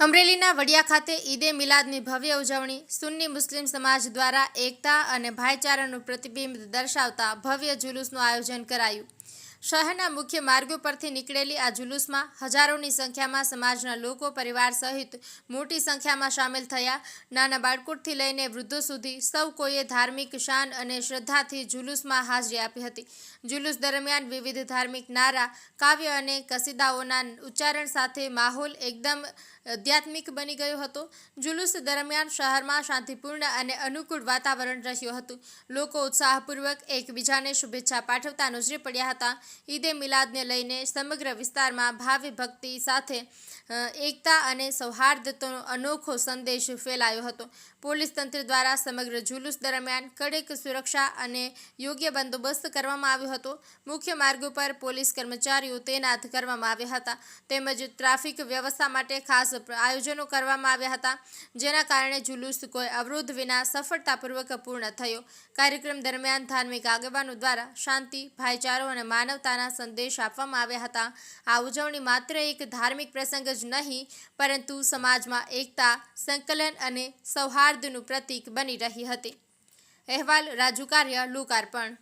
અમરેલીના વડિયા ખાતે ઈદે મિલાદની ભવ્ય ઉજવણી સુન્ની મુસ્લિમ સમાજ દ્વારા એકતા અને ભાઈચારાનું પ્રતિબિંબ દર્શાવતા ભવ્ય જુલુસનું આયોજન કરાયું. શહેરના મુખ્ય માર્ગો પરથી નીકળેલી આ જુલુસમાં હજારોની સંખ્યામાં સમાજના લોકો, પરિવાર સહિત મોટી સંખ્યામાં સામેલ થયા. નાના બાળકોથી લઈને વૃદ્ધો સુધી સૌ કોઈએ ધાર્મિક શાન અને શ્રદ્ધાથી જુલુસમાં હાજરી આપી હતી. જુલુસ દરમિયાન વિવિધ ધાર્મિક નારા, કાવ્ય અને કસીદાઓના ઉચ્ચારણ સાથે માહોલ એકદમ આધ્યાત્મિક બની ગયો હતો. જુલુસ દરમિયાન શહેરમાં શાંતિપૂર્ણ અને અનુકૂળ વાતાવરણ રહ્યું હતું. લોકો ઉત્સાહપૂર્વક એકબીજાને શુભેચ્છા પાઠવતા નજરે પડ્યા હતા. ઈદે મિલાદને લઈને સમગ્ર વિસ્તારમાં ભાવિ ભક્તિ સાથે એકતા અને સૌહાર્દનો અનોખો સંદેશ ફેલાયો હતો. પોલીસ તંત્ર દ્વારા સમગ્ર જુલુસ દરમિયાન કડક સુરક્ષા અને યોગ્ય બંદોબસ્ત કરવામાં આવ્યો હતો. મુખ્ય માર્ગો પર પોલીસ કર્મચારીઓ તૈનાત કરવામાં આવ્યા હતા. તેમજ ટ્રાફિક વ્યવસ્થા માટે ખાસ આયોજનો કરવામાં આવ્યા હતા, જેના કારણે જુલુસ કોઈ અવરોધ વિના સફળતાપૂર્વક પૂર્ણ થયો. કાર્યક્રમ દરમિયાન ધાર્મિક આગેવાનો દ્વારા શાંતિ, ભાઈચારો અને માનવતાના સંદેશ આપવામાં આવ્યા હતા. આ ઉજવણી માત્ર એક ધાર્મિક પ્રસંગ જ નહીં, પરંતુ સમાજમાં એકતા, સંકલન અને સૌહાર્દનું પ્રતીક બની રહી હતી. અહેવાલ રાજુ કાર્ય, લોકાર્પણ.